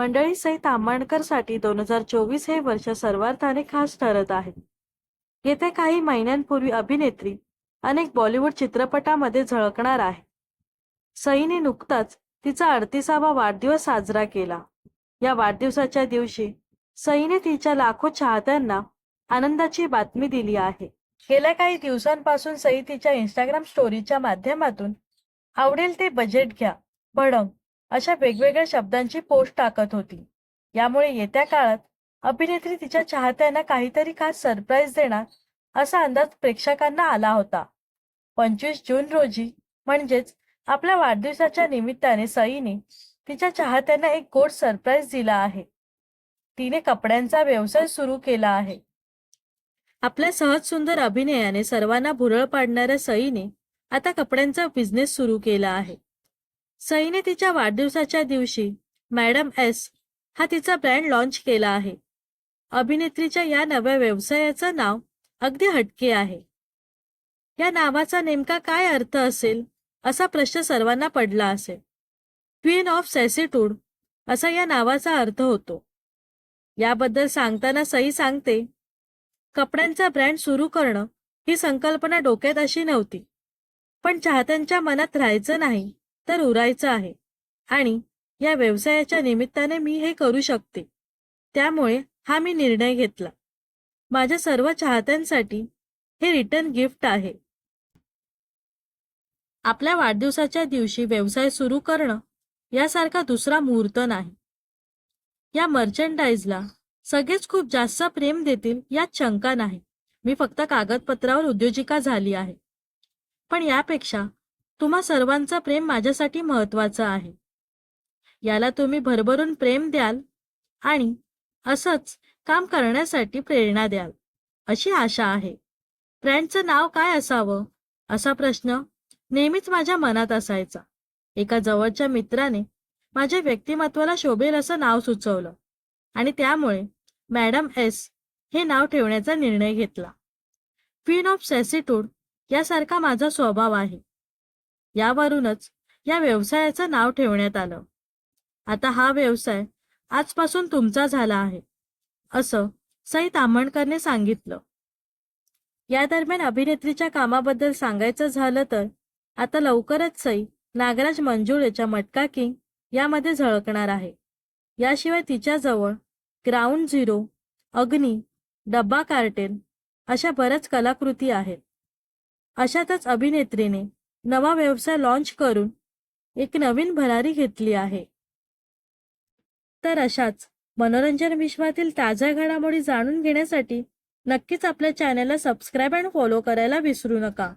मंडळी सई तांबणकरसाठी दोन हजार चोवीस हे वर्ष सर्वार्थाने खास ठरत आहे. येत्या काही महिन्यांपूर्वी अभिनेत्री अनेक बॉलिवूड चित्रपटामध्ये झळकणार आहे. सईने नुकताच तिचा अडतीसावा वाढदिवस साजरा केला. या वाढदिवसाच्या दिवशी सईने तिच्या लाखो चाहत्यांना आनंदाची बातमी दिली आहे. गेल्या काही दिवसांपासून सई तिच्या इंस्टाग्राम स्टोरीच्या माध्यमातून आवडेल ते बजेट घ्या भडंग अशा वेगवेगळ्या शब्दांची पोस्ट टाकत होती. यामुळे येत्या काळात अभिनेत्री तिच्या चाहत्यांना काहीतरी खास सरप्राईज देणार असा अंदाज प्रेक्षकांना आला होता. पंचवीस जून रोजी म्हणजेच आपल्या वाढदिवसाच्या निमित्ताने सईने तिच्या चाहत्यांना एक गोड सरप्राईज दिला आहे. तिने कपड्यांचा व्यवसाय सुरू केला आहे. आपल्या सहज सुंदर अभिनयाने सर्वांना भुरळ पाडणाऱ्या सईने आता कपड्यांचा बिझनेस सुरू केला आहे. सईने तिच्या वाढदिवसाच्या दिवशी मॅडम एस हा तिचा ब्रँड लॉन्च केला आहे. अभिनेत्रीच्या या नव्या व्यवसायाचं नाव अगदी हटके आहे. या नावाचा नेमका काय अर्थ असेल असा प्रश्न सर्वांना पडला असेल. क्वीन ऑफ सॅसिट्यूड असा या नावाचा अर्थ होतो. याबद्दल सांगताना सई सांगते कपड्यांचा ब्रँड सुरू करणं ही संकल्पना डोक्यात अशी नव्हती पण चाहत्यांच्या मनात राहायचं नाही. तर उरायचं आहे. आणि या व्यवसायाच्या निमित्ताने मी हे करू शकते. त्यामुळे हा मी निर्णय घेतला. माझ्या सर्व चाहत्यांसाठी हे रिटर्न गिफ्ट आहे. आपल्या वाढदिवसाच्या दिवशी व्यवसाय सुरू करणं यासारखा दुसरा मुहूर्त नाही. या मर्चंडाईजला सगळेच खूप जास्त प्रेम देतील यात शंका नाही. मी फक्त कागदपत्रावर उद्योजिका झाली आहे. पण यापेक्षा तुम्हा सर्वांचा प्रेम माझ्यासाठी महत्वाचं आहे. याला तुम्ही भरभरून प्रेम द्याल आणि असंच काम करण्यासाठी प्रेरणा द्याल अशी आशा आहे. ब्रँडचं नाव काय असावं? असा प्रश्न नेहमीच माझ्या मनात असायचा. एका जवळच्या मित्राने माझ्या व्यक्तिमत्वाला शोभेल असं नाव सुचवलं आणि त्यामुळे मॅडम एस हे नाव ठेवण्याचा निर्णय घेतला. क्वीन ऑफ सॅसिट्यूड यासारखा माझा स्वभाव आहे. यावरूनच या व्यवसायाचं नाव ठेवण्यात आलं. आता हा व्यवसाय आजपासून तुमचा झाला आहे असं सई तामणकरने सांगितलं. या दरम्यान अभिनेत्रीच्या कामाबद्दल सांगायचं झालं तर आता लवकरच सई नागराज मंजुळेच्या मटका किंग यामध्ये झळकणार आहे. याशिवाय तिच्याजवळ ग्राउंड झिरो अग्नी डब्बा कार्टेल अशा बऱ्याच कलाकृती आहेत. अशातच अभिनेत्रीने नवा व्यवसाय लॉन्च करून एक नवीन भरारी घेतली आहे. तर अशाच मनोरंजन विश्वातील ताज्या घडामोडी जाणून घेण्यासाठी नक्कीच आपल्या चॅनलला सबस्क्राईब अँड फॉलो करायला विसरू नका.